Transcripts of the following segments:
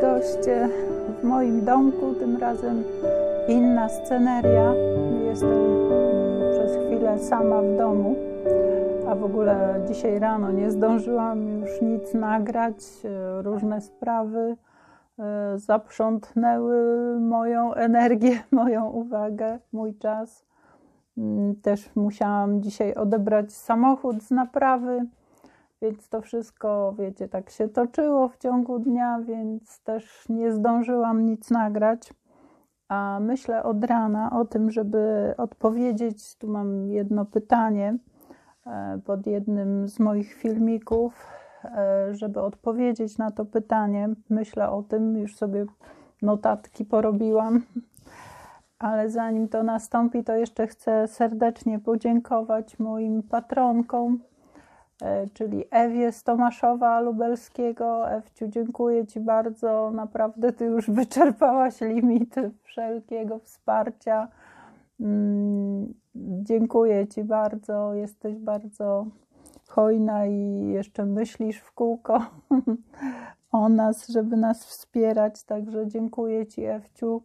goście w moim domku, tym razem inna sceneria. Jestem przez chwilę sama w domu, a w ogóle dzisiaj rano nie zdążyłam już nic nagrać. E, różne sprawy e, zaprzątnęły moją energię, moją uwagę, mój czas. Mm, też musiałam dzisiaj odebrać samochód z naprawy więc to wszystko, wiecie, tak się toczyło w ciągu dnia, więc też nie zdążyłam nic nagrać. A myślę od rana o tym, żeby odpowiedzieć. Tu mam jedno pytanie e, pod jednym z moich filmików, e, żeby odpowiedzieć na to pytanie. Myślę o tym, już sobie notatki porobiłam. Ale zanim to nastąpi, to jeszcze chcę serdecznie podziękować moim patronkom, czyli Ewie z Tomaszowa Lubelskiego. Ewciu, dziękuję Ci bardzo. Naprawdę Ty już wyczerpałaś limity wszelkiego wsparcia. Mm, dziękuję Ci bardzo. Jesteś bardzo hojna i jeszcze myślisz w kółko o nas, żeby nas wspierać. Także dziękuję Ci, Ewciu.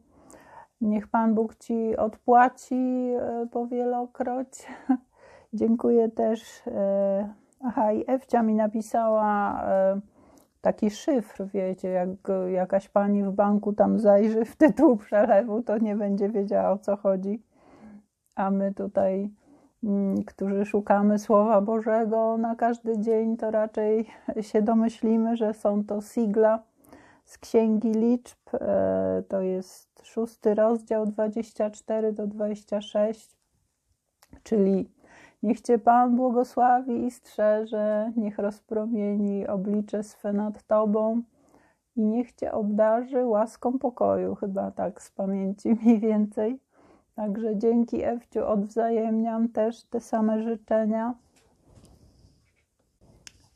Niech Pan Bóg Ci odpłaci e, powielokroć. dziękuję też e, Aha, i Ewcia mi napisała e, taki szyfr, wiecie, jak jakaś pani w banku tam zajrzy w tytuł przelewu, to nie będzie wiedziała o co chodzi. A my tutaj, mm, którzy szukamy Słowa Bożego na każdy dzień, to raczej się domyślimy, że są to sigla z Księgi Liczb. E, to jest szósty rozdział 24 do 26, czyli Niech Cię Pan błogosławi i strzeże, niech rozpromieni oblicze swe nad Tobą i niech Cię obdarzy łaską pokoju, chyba tak z pamięci mniej więcej. Także dzięki Ewciu odwzajemniam też te same życzenia.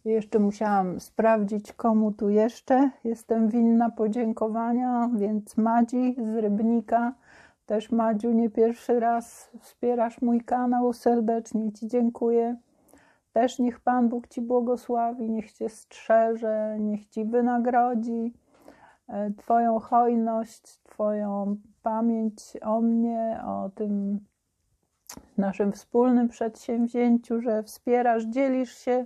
Jeszcze musiałam sprawdzić, komu tu jeszcze jestem winna podziękowania, więc Madzi z Rybnika też Madziu, nie pierwszy raz wspierasz mój kanał, serdecznie Ci dziękuję. Też niech Pan Bóg Ci błogosławi, niech Cię strzeże, niech Ci wynagrodzi e, Twoją hojność, Twoją pamięć o mnie, o tym naszym wspólnym przedsięwzięciu, że wspierasz, dzielisz się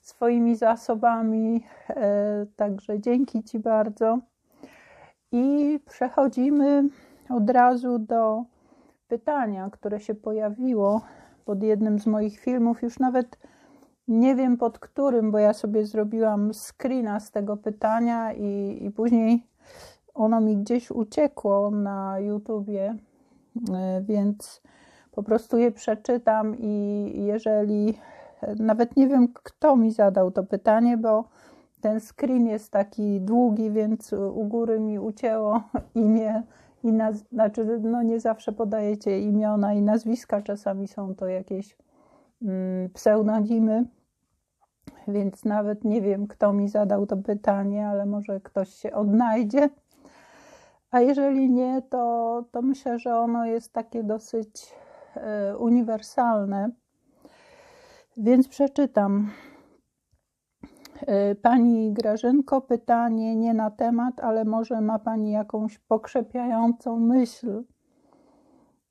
swoimi zasobami. E, także dzięki Ci bardzo. I przechodzimy od razu do pytania, które się pojawiło pod jednym z moich filmów. Już nawet nie wiem pod którym, bo ja sobie zrobiłam screena z tego pytania i, i później ono mi gdzieś uciekło na YouTubie, e, więc po prostu je przeczytam i jeżeli nawet nie wiem, kto mi zadał to pytanie, bo ten screen jest taki długi, więc u góry mi ucięło imię i naz- znaczy, no nie zawsze podajecie imiona i nazwiska, czasami są to jakieś mm, pseudonimy, więc nawet nie wiem, kto mi zadał to pytanie, ale może ktoś się odnajdzie. A jeżeli nie, to, to myślę, że ono jest takie dosyć e, uniwersalne. Więc przeczytam. E, pani Grażynko, pytanie nie na temat, ale może ma Pani jakąś pokrzepiającą myśl.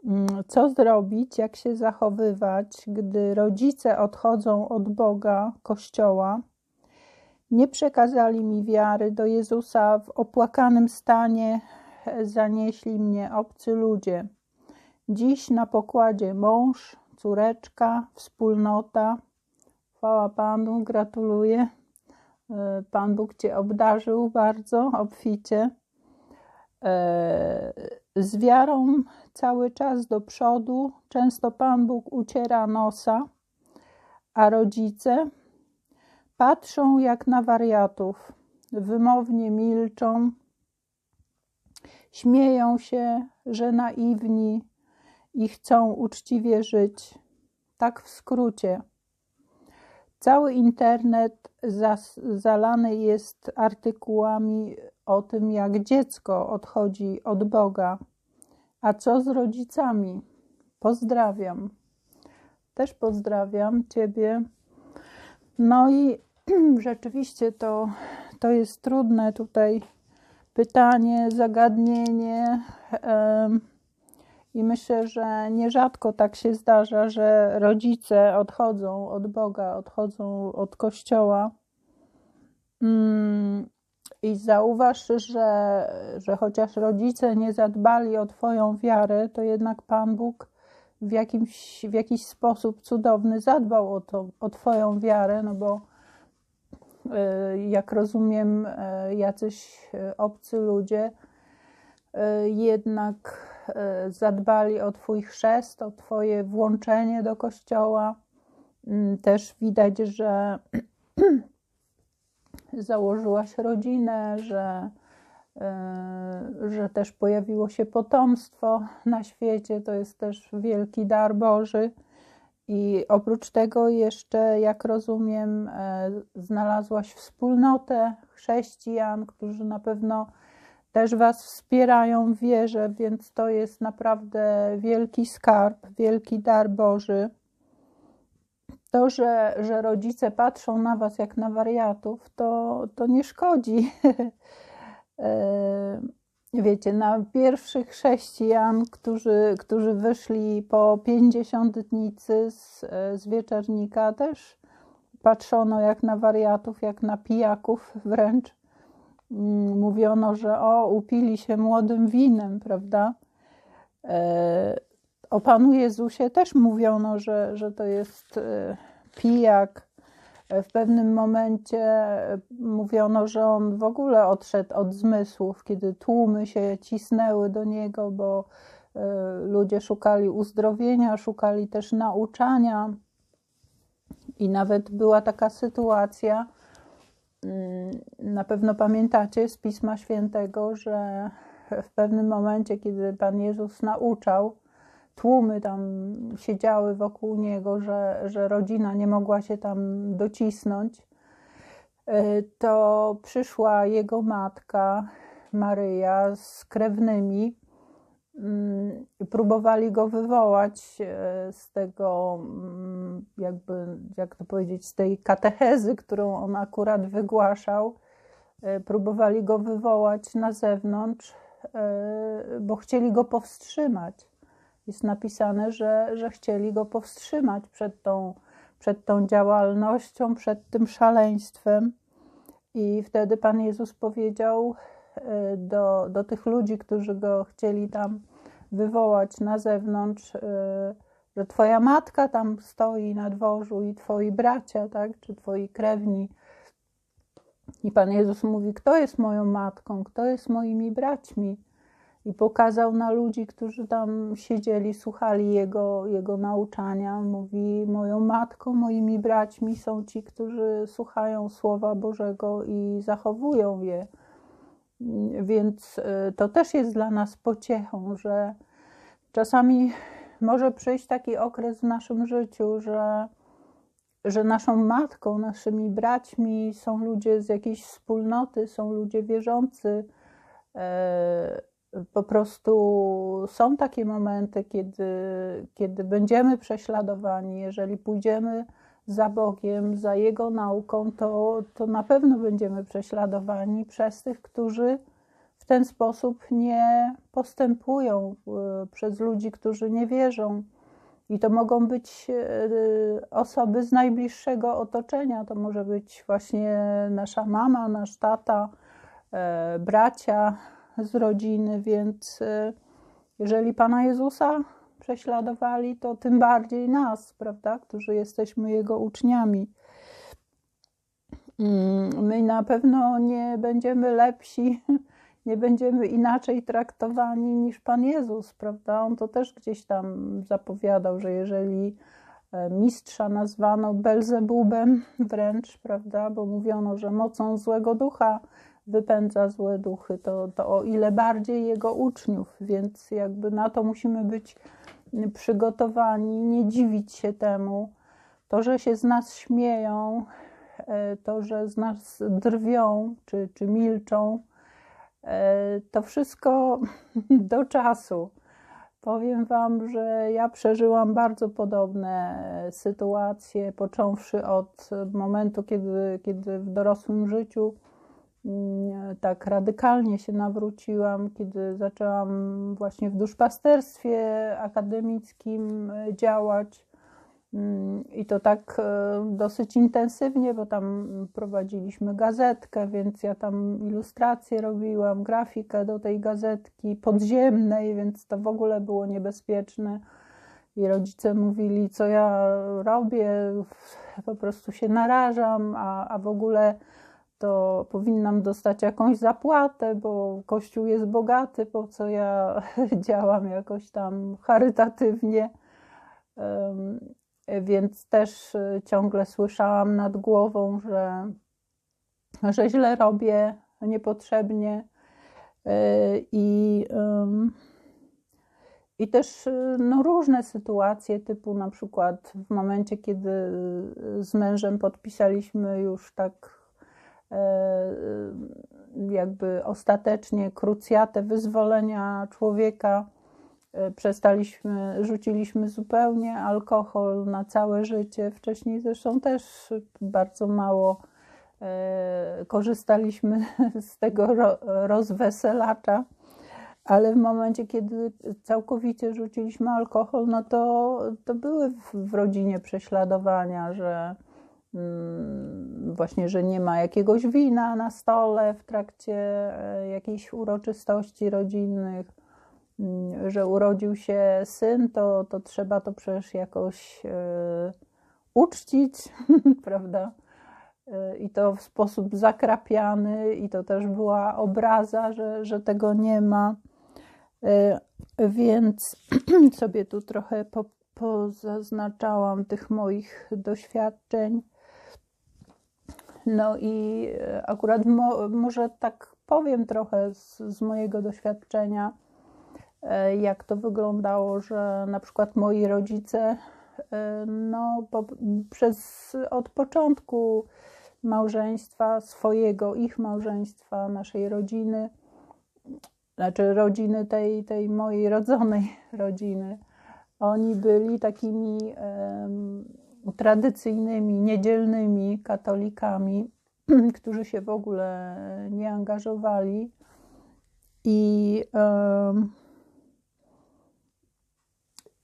Mm, co zrobić, jak się zachowywać, gdy rodzice odchodzą od Boga, Kościoła, nie przekazali mi wiary do Jezusa, w opłakanym stanie zanieśli mnie obcy ludzie. Dziś na pokładzie mąż, córeczka, wspólnota. Chwała Panu, gratuluję. Pan Bóg Cię obdarzył bardzo obficie. E, z wiarą cały czas do przodu. Często Pan Bóg uciera nosa, a rodzice patrzą jak na wariatów, wymownie milczą, śmieją się, że naiwni i chcą uczciwie żyć. Tak w skrócie. Cały internet zas, zalany jest artykułami o tym, jak dziecko odchodzi od Boga. A co z rodzicami? Pozdrawiam. Też pozdrawiam Ciebie. No i rzeczywiście to, to jest trudne tutaj pytanie, zagadnienie. I myślę, że nierzadko tak się zdarza, że rodzice odchodzą od Boga, odchodzą od Kościoła. Mm, I zauważ, że, że chociaż rodzice nie zadbali o Twoją wiarę, to jednak Pan Bóg w, jakimś, w jakiś sposób cudowny zadbał o, to, o Twoją wiarę, no bo e, jak rozumiem, e, jacyś e, obcy ludzie jednak zadbali o Twój chrzest, o Twoje włączenie do kościoła. Mm, też widać, że założyłaś rodzinę, że E, że też pojawiło się potomstwo na świecie, to jest też wielki dar Boży. I oprócz tego jeszcze, jak rozumiem, e, znalazłaś wspólnotę chrześcijan, którzy na pewno też Was wspierają w wierze, więc to jest naprawdę wielki skarb, wielki dar Boży. To, że, że rodzice patrzą na Was jak na wariatów, to, to nie szkodzi. E, wiecie, na pierwszych chrześcijan, którzy, którzy wyszli po pięćdziesiątnicy z, z wieczernika, też patrzono jak na wariatów, jak na pijaków wręcz. Mm, mówiono, że o, upili się młodym winem, prawda? E, o Panu Jezusie też mówiono, że, że to jest e, pijak, w pewnym momencie mówiono, że on w ogóle odszedł od zmysłów, kiedy tłumy się cisnęły do niego, bo e, ludzie szukali uzdrowienia, szukali też nauczania. I nawet była taka sytuacja, na pewno pamiętacie z Pisma Świętego, że w pewnym momencie, kiedy Pan Jezus nauczał, tłumy tam siedziały wokół niego, że, że rodzina nie mogła się tam docisnąć, e, to przyszła jego matka Maryja z krewnymi. Mm, próbowali go wywołać e, z tego, mm, jakby, jak to powiedzieć, z tej katechezy, którą on akurat wygłaszał. E, próbowali go wywołać na zewnątrz, bo chcieli go powstrzymać jest napisane, że, że chcieli go powstrzymać przed tą, przed tą działalnością, przed tym szaleństwem. I wtedy Pan Jezus powiedział e, do, do tych ludzi, którzy go chcieli tam wywołać na zewnątrz, e, że Twoja matka tam stoi na dworzu i Twoi bracia, tak, czy Twoi krewni. I Pan Jezus mówi: Kto jest moją matką, kto jest moimi braćmi? i pokazał na ludzi, którzy tam siedzieli, słuchali jego, jego nauczania. Mówi: Moją matką, moimi braćmi są ci, którzy słuchają Słowa Bożego i zachowują je. Więc y, to też jest dla nas pociechą, że czasami może przyjść taki okres w naszym życiu, że, że naszą matką, naszymi braćmi są ludzie z jakiejś wspólnoty, są ludzie wierzący e, po prostu są takie momenty, kiedy, kiedy będziemy prześladowani. Jeżeli pójdziemy za Bogiem, za Jego nauką, to, to na pewno będziemy prześladowani przez tych, którzy w ten sposób nie postępują, przez ludzi, którzy nie wierzą. I to mogą być e, osoby z najbliższego otoczenia. To może być właśnie nasza mama, nasz tata, e, bracia, z rodziny, więc jeżeli Pana Jezusa prześladowali, to tym bardziej nas, prawda, którzy jesteśmy Jego uczniami. Mm, my na pewno nie będziemy lepsi, nie będziemy inaczej traktowani niż Pan Jezus, prawda? On to też gdzieś tam zapowiadał, że jeżeli e, mistrza nazwano Belzebubem wręcz, prawda, bo mówiono, że mocą złego ducha wypędza złe duchy, to, to o ile bardziej jego uczniów, więc jakby na to musimy być przygotowani, nie dziwić się temu. To, że się z nas śmieją, e, to, że z nas drwią czy, czy milczą, e, to wszystko do czasu. Powiem Wam, że ja przeżyłam bardzo podobne sytuacje, począwszy od momentu, kiedy, kiedy w dorosłym życiu tak radykalnie się nawróciłam, kiedy zaczęłam właśnie w duszpasterstwie akademickim działać. Mm, I to tak e, dosyć intensywnie, bo tam prowadziliśmy gazetkę, więc ja tam ilustracje robiłam, grafikę do tej gazetki podziemnej, więc to w ogóle było niebezpieczne. I rodzice mówili, co ja robię, po prostu się narażam, a, a w ogóle to powinnam dostać jakąś zapłatę, bo Kościół jest bogaty, po co ja działam jakoś tam charytatywnie. Więc też y, ciągle słyszałam nad głową, że, że źle robię niepotrzebnie. Y, I, i też y, no, różne sytuacje, typu na przykład w momencie, kiedy z mężem podpisaliśmy już tak jakby ostatecznie krucjatę wyzwolenia człowieka E, przestaliśmy, rzuciliśmy zupełnie alkohol na całe życie. Wcześniej zresztą też bardzo mało e, korzystaliśmy z tego rozweselacza, ale w momencie, kiedy całkowicie rzuciliśmy alkohol, no to, to były w rodzinie prześladowania, że właśnie, że nie ma jakiegoś wina na stole w trakcie e, jakichś uroczystości rodzinnych, Mm, że urodził się syn, to, to trzeba to przecież jakoś e, uczcić, prawda? E, I to w sposób zakrapiany, i to też była obraza, że, że tego nie ma. Więc sobie tu trochę po, pozaznaczałam tych moich doświadczeń. No i akurat mo, może tak powiem trochę z, z mojego doświadczenia E, jak to wyglądało, że na przykład moi rodzice e, no, po, przez od początku małżeństwa swojego, ich małżeństwa, naszej rodziny, znaczy rodziny tej, tej mojej rodzonej rodziny, oni byli takimi tradycyjnymi, niedzielnymi katolikami, którzy się w ogóle nie angażowali. I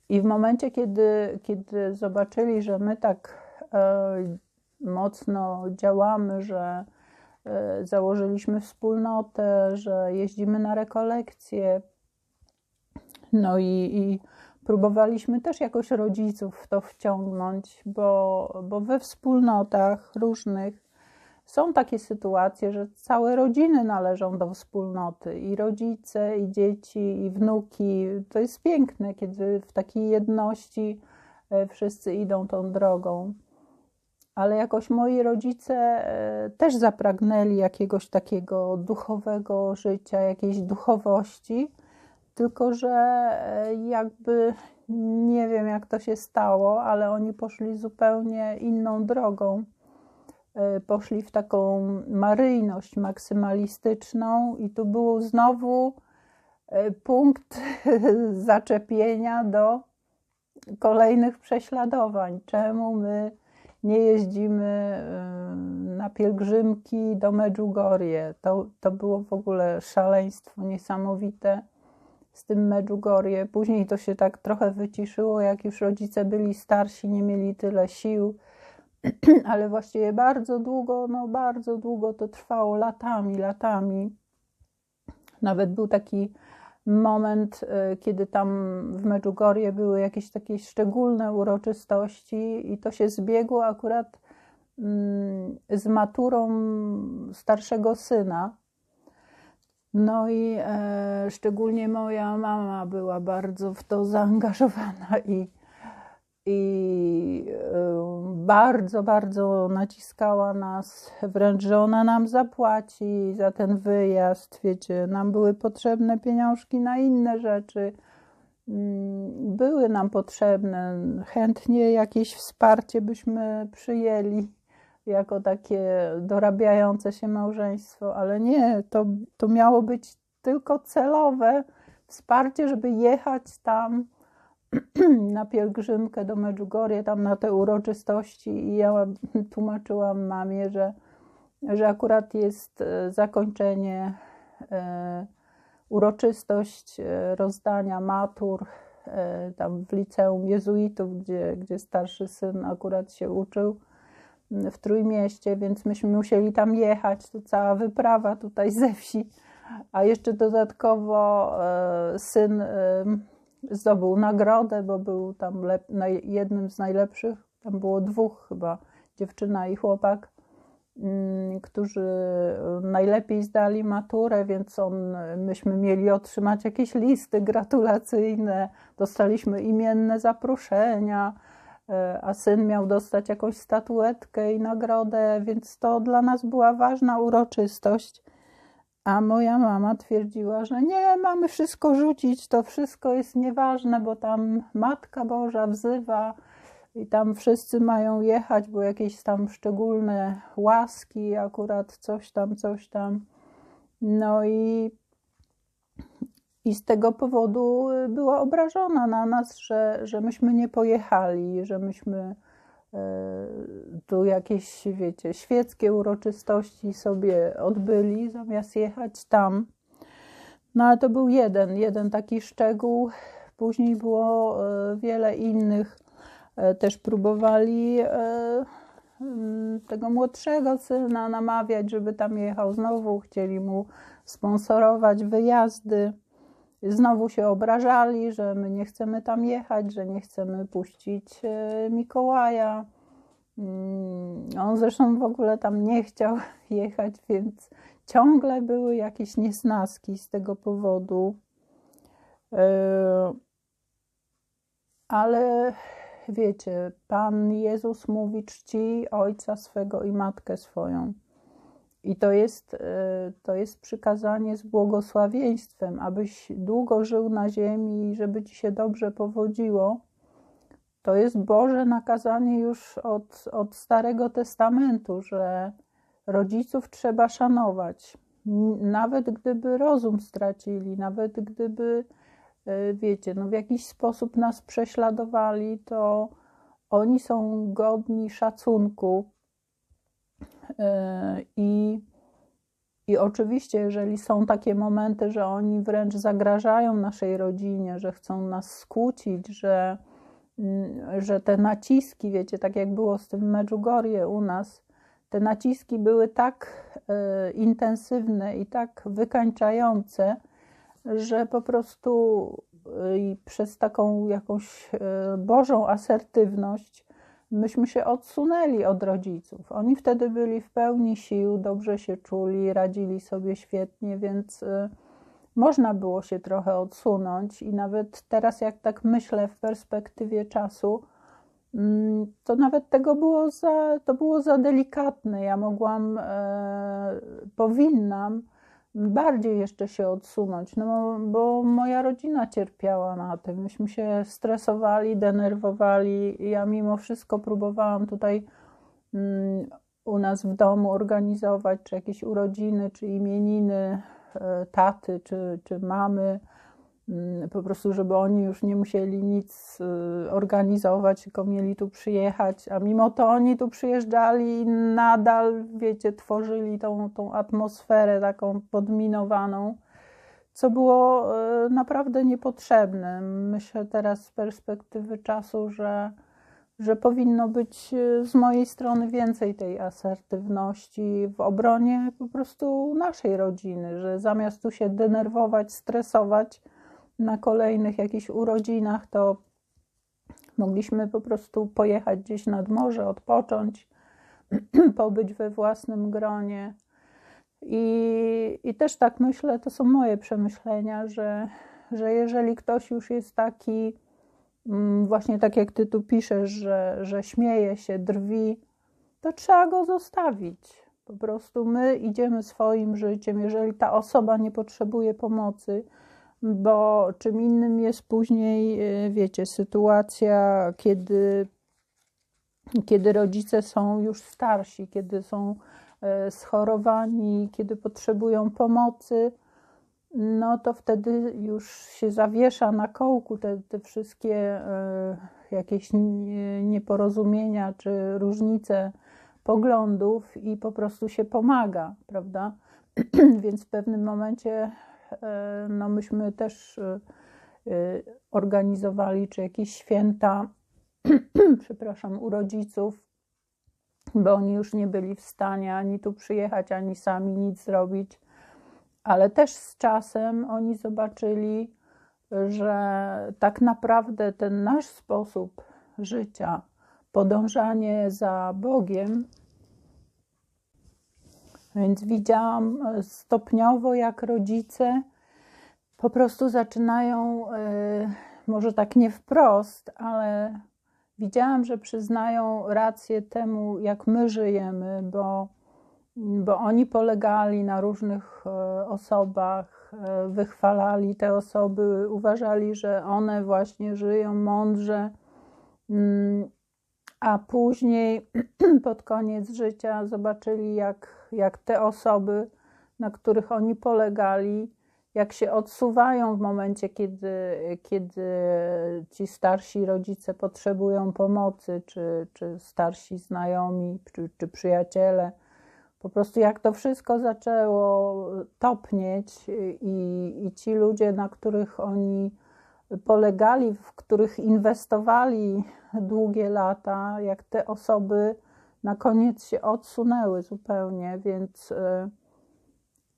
i w momencie, kiedy, kiedy zobaczyli, że my tak e, mocno działamy, że e, założyliśmy wspólnotę, że jeździmy na rekolekcje, no i, i próbowaliśmy też jakoś rodziców w to wciągnąć, bo, bo we wspólnotach różnych są takie sytuacje, że całe rodziny należą do wspólnoty i rodzice, i dzieci, i wnuki. To jest piękne, kiedy w takiej jedności e, wszyscy idą tą drogą. Ale jakoś moi rodzice e, też zapragnęli jakiegoś takiego duchowego życia, jakiejś duchowości, tylko że e, jakby nie wiem, jak to się stało, ale oni poszli zupełnie inną drogą. E, poszli w taką maryjność maksymalistyczną, i tu był znowu e, punkt zaczepienia do kolejnych prześladowań. Czemu my nie jeździmy na pielgrzymki do Medjugorje? To, to było w ogóle szaleństwo niesamowite z tym Medjugorje. Później to się tak trochę wyciszyło, jak już rodzice byli starsi, nie mieli tyle sił ale właściwie bardzo długo, no bardzo długo to trwało, latami, latami. Nawet był taki moment, y, kiedy tam w Medjugorje były jakieś takie szczególne uroczystości i to się zbiegło akurat mm, z maturą starszego syna. No i e, szczególnie moja mama była bardzo w to zaangażowana i i bardzo, bardzo naciskała nas, wręcz, że ona nam zapłaci za ten wyjazd. Wiecie, nam były potrzebne pieniążki na inne rzeczy. Mm, były nam potrzebne, chętnie jakieś wsparcie byśmy przyjęli jako takie dorabiające się małżeństwo, ale nie, to, to miało być tylko celowe wsparcie, żeby jechać tam na pielgrzymkę do Medjugorje, tam na te uroczystości. I ja tłumaczyłam mamie, że że akurat jest e, zakończenie, e, uroczystość rozdania matur tam w liceum jezuitów, gdzie, gdzie starszy syn akurat się uczył w Trójmieście, więc myśmy musieli tam jechać, to cała wyprawa tutaj ze wsi, a jeszcze dodatkowo syn zdobył nagrodę, bo był tam jednym z najlepszych, tam było dwóch chyba, dziewczyna i chłopak, mm, którzy najlepiej zdali maturę, więc on, myśmy mieli otrzymać jakieś listy gratulacyjne, dostaliśmy imienne zaproszenia, e, a syn miał dostać jakąś statuetkę i nagrodę, więc to dla nas była ważna uroczystość. A moja mama twierdziła, że nie, mamy wszystko rzucić, to wszystko jest nieważne, bo tam Matka Boża wzywa i tam wszyscy mają jechać, bo jakieś tam szczególne łaski, akurat coś tam, coś tam. No i, i z tego powodu była obrażona na nas, że, że myśmy nie pojechali, że myśmy E, tu jakieś, wiecie, świeckie uroczystości sobie odbyli, zamiast jechać tam. No ale to był jeden, jeden taki szczegół. Później było e, wiele innych. E, też próbowali mm, tego młodszego syna namawiać, żeby tam jechał znowu. Chcieli mu sponsorować wyjazdy. Znowu się obrażali, że my nie chcemy tam jechać, że nie chcemy puścić e, Mikołaja. Mm, on zresztą w ogóle tam nie chciał jechać, więc ciągle były jakieś niesnaski z tego powodu. E, ale wiecie, Pan Jezus mówi: czci ojca swego i matkę swoją. I to jest, e, to jest przykazanie z błogosławieństwem, abyś długo żył na ziemi i żeby ci się dobrze powodziło. To jest Boże nakazanie już od, od Starego Testamentu, że rodziców trzeba szanować. Nawet gdyby rozum stracili, nawet gdyby, e, wiecie, no w jakiś sposób nas prześladowali, to oni są godni szacunku I, I oczywiście, jeżeli są takie momenty, że oni wręcz zagrażają naszej rodzinie, że chcą nas skłócić, że, mm, że te naciski, wiecie, tak jak było z tym Medjugorje u nas, te naciski były tak y, intensywne i tak wykańczające, że po prostu y, przez taką jakąś y, Bożą asertywność myśmy się odsunęli od rodziców. Oni wtedy byli w pełni sił, dobrze się czuli, radzili sobie świetnie, więc y, można było się trochę odsunąć i nawet teraz, jak tak myślę w perspektywie czasu, mm, to nawet tego było za, to było za delikatne. Ja mogłam, e, powinnam bardziej jeszcze się odsunąć, no bo moja rodzina cierpiała na tym. Myśmy się stresowali, denerwowali. Ja mimo wszystko próbowałam tutaj mm, u nas w domu organizować czy jakieś urodziny, czy imieniny e, taty, czy, czy mamy po prostu, żeby oni już nie musieli nic y, organizować, tylko mieli tu przyjechać, a mimo to oni tu przyjeżdżali i nadal, wiecie, tworzyli tą, tą atmosferę taką podminowaną, co było y, naprawdę niepotrzebne. Myślę teraz z perspektywy czasu, że, że powinno być y, z mojej strony więcej tej asertywności w obronie po prostu naszej rodziny, że zamiast tu się denerwować, stresować, na kolejnych jakichś urodzinach, to mogliśmy po prostu pojechać gdzieś nad morze, odpocząć, pobyć we własnym gronie. I, I też tak myślę, to są moje przemyślenia, że, że jeżeli ktoś już jest taki, mm, właśnie tak jak ty tu piszesz, że, że śmieje się, drwi, to trzeba go zostawić. Po prostu my idziemy swoim życiem. Jeżeli ta osoba nie potrzebuje pomocy, bo czym innym jest później, e, wiecie, sytuacja, kiedy, kiedy rodzice są już starsi, kiedy są e, schorowani, kiedy potrzebują pomocy, no to wtedy już się zawiesza na kołku te, te wszystkie e, jakieś nieporozumienia czy różnice poglądów i po prostu się pomaga, prawda? Więc w pewnym momencie no myśmy też e, organizowali czy jakieś święta, przepraszam, u rodziców, bo oni już nie byli w stanie ani tu przyjechać, ani sami nic zrobić. Ale też z czasem oni zobaczyli, że tak naprawdę ten nasz sposób życia, podążanie za Bogiem, więc widziałam stopniowo, jak rodzice po prostu zaczynają, e, może tak nie wprost, ale widziałam, że przyznają rację temu, jak my żyjemy, bo, bo oni polegali na różnych e, osobach, e, wychwalali te osoby, uważali, że one właśnie żyją mądrze, mm, a później pod koniec życia zobaczyli, jak, jak te osoby, na których oni polegali, jak się odsuwają w momencie, kiedy, kiedy ci starsi rodzice potrzebują pomocy, czy, czy starsi znajomi, czy, czy przyjaciele. Po prostu jak to wszystko zaczęło topnieć i, i ci ludzie, na których oni polegali, w których inwestowali długie lata, jak te osoby na koniec się odsunęły zupełnie, więc. Yy,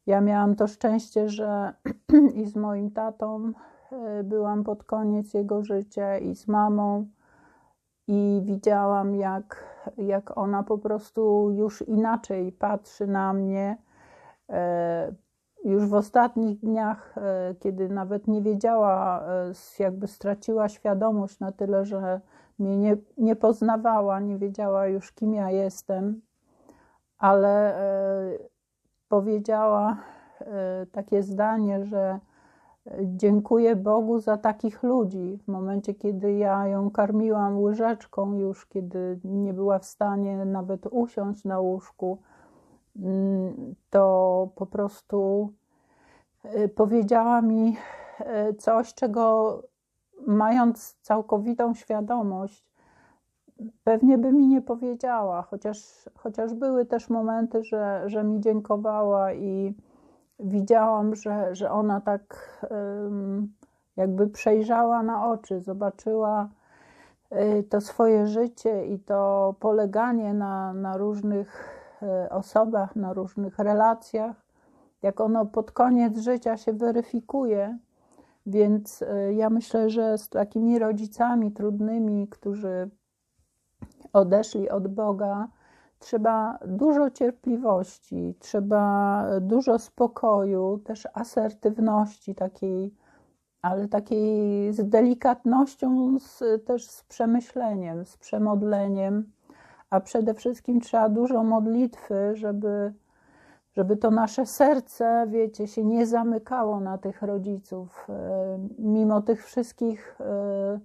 ja miałam to szczęście, że i z moim tatą e, byłam pod koniec jego życia, i z mamą, i widziałam, jak, jak ona po prostu już inaczej patrzy na mnie. E, już w ostatnich dniach, e, kiedy nawet nie wiedziała, jakby straciła świadomość na tyle, że mnie nie, nie poznawała, nie wiedziała już, kim ja jestem, ale powiedziała e, takie zdanie, że e, dziękuję Bogu za takich ludzi. W momencie, kiedy ja ją karmiłam łyżeczką, już kiedy nie była w stanie nawet usiąść na łóżku, to po prostu e, powiedziała mi coś, czego mając całkowitą świadomość, pewnie by mi nie powiedziała, chociaż, chociaż były też momenty, że, że mi dziękowała i widziałam, że, że ona tak jakby przejrzała na oczy, zobaczyła y, to swoje życie i to poleganie na, na różnych y, osobach, na różnych relacjach, jak ono pod koniec życia się weryfikuje. Więc y, ja myślę, że z takimi rodzicami trudnymi, którzy odeszli od Boga, trzeba dużo cierpliwości, trzeba dużo spokoju, też asertywności takiej, ale takiej z delikatnością, z, też z przemyśleniem, z przemodleniem, a przede wszystkim trzeba dużo modlitwy, żeby, żeby to nasze serce, wiecie, się nie zamykało na tych rodziców, e, mimo tych wszystkich e,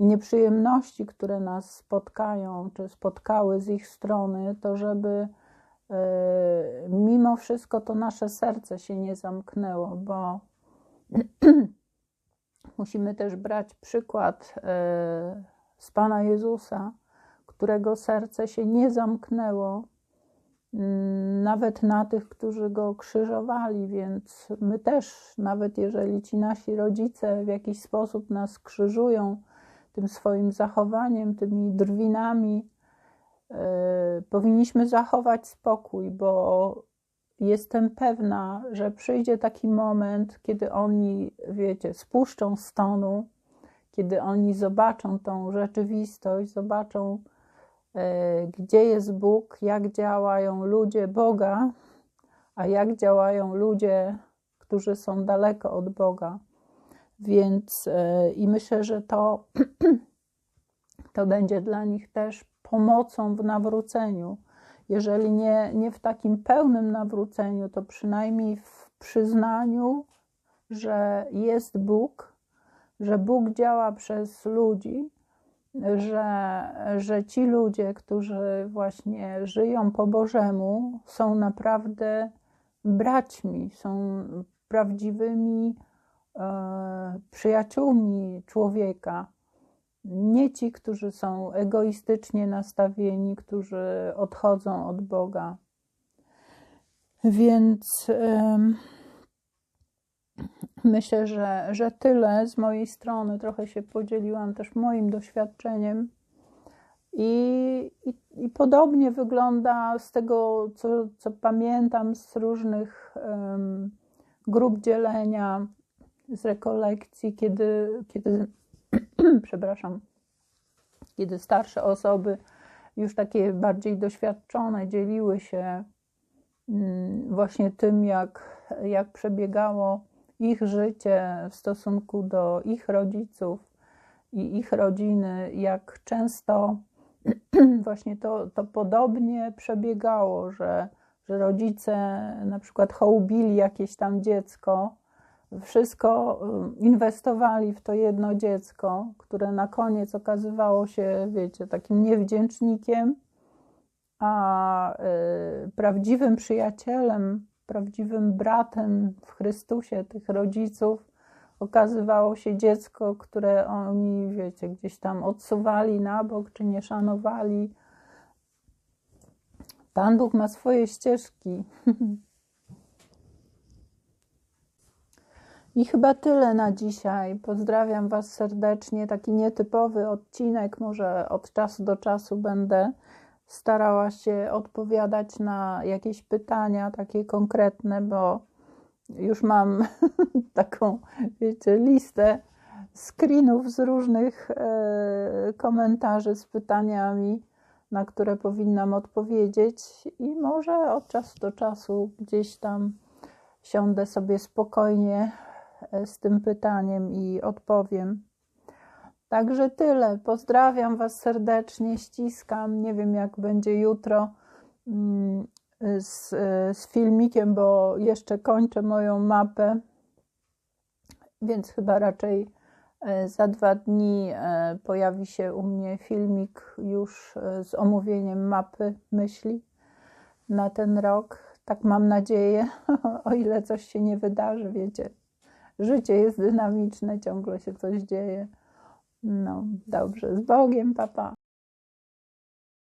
nieprzyjemności, które nas spotkają, czy spotkały z ich strony, to żeby e, mimo wszystko to nasze serce się nie zamknęło, bo musimy też brać przykład z Pana Jezusa, którego serce się nie zamknęło, mm, nawet na tych, którzy go krzyżowali, więc my też, nawet jeżeli ci nasi rodzice w jakiś sposób nas krzyżują, tym swoim zachowaniem, tymi drwinami, e, powinniśmy zachować spokój, bo jestem pewna, że przyjdzie taki moment, kiedy oni, wiecie, spuszczą stonu, kiedy oni zobaczą tą rzeczywistość, zobaczą, gdzie jest Bóg, jak działają ludzie Boga, a jak działają ludzie, którzy są daleko od Boga. Więc e, i myślę, że to, to będzie dla nich też pomocą w nawróceniu. Jeżeli nie, nie w takim pełnym nawróceniu, to przynajmniej w przyznaniu, że jest Bóg, że Bóg działa przez ludzi, że, że ci ludzie, którzy właśnie żyją po Bożemu, są naprawdę braćmi, są prawdziwymi E, przyjaciółmi człowieka. nie ci, którzy są egoistycznie nastawieni, którzy odchodzą od Boga. Więc em, myślę, że, że tyle z mojej strony. Trochę się podzieliłam też moim doświadczeniem. I, i, I podobnie wygląda z tego, co, co pamiętam z różnych em, grup dzielenia, z rekolekcji, kiedy, kiedy przepraszam, kiedy starsze osoby, już takie bardziej doświadczone, dzieliły się mm, właśnie tym, jak, jak przebiegało ich życie w stosunku do ich rodziców i ich rodziny, jak często właśnie to, to podobnie przebiegało, że, że rodzice na przykład hołbili jakieś tam dziecko, wszystko y, inwestowali w to jedno dziecko, które na koniec okazywało się, wiecie, takim niewdzięcznikiem, a y, prawdziwym przyjacielem, prawdziwym bratem w Chrystusie tych rodziców okazywało się dziecko, które oni, wiecie, gdzieś tam odsuwali na bok, czy nie szanowali. Pan Bóg ma swoje ścieżki. I chyba tyle na dzisiaj. Pozdrawiam Was serdecznie. Taki nietypowy odcinek. Może od czasu do czasu będę starała się odpowiadać na jakieś pytania takie konkretne, bo już mam taką, wiecie, listę screenów z różnych e, komentarzy z pytaniami, na które powinnam odpowiedzieć, i może od czasu do czasu gdzieś tam siądę sobie spokojnie e, z tym pytaniem i odpowiem. Także tyle. Pozdrawiam Was serdecznie, ściskam. Nie wiem, jak będzie jutro. Mm, z, z filmikiem, bo jeszcze kończę moją mapę, więc chyba raczej e, za dwa dni e, pojawi się u mnie filmik już e, z omówieniem mapy myśli na ten rok. Tak mam nadzieję, o ile coś się nie wydarzy, wiecie. Życie jest dynamiczne, ciągle się coś dzieje. No, dobrze, z Bogiem, papa.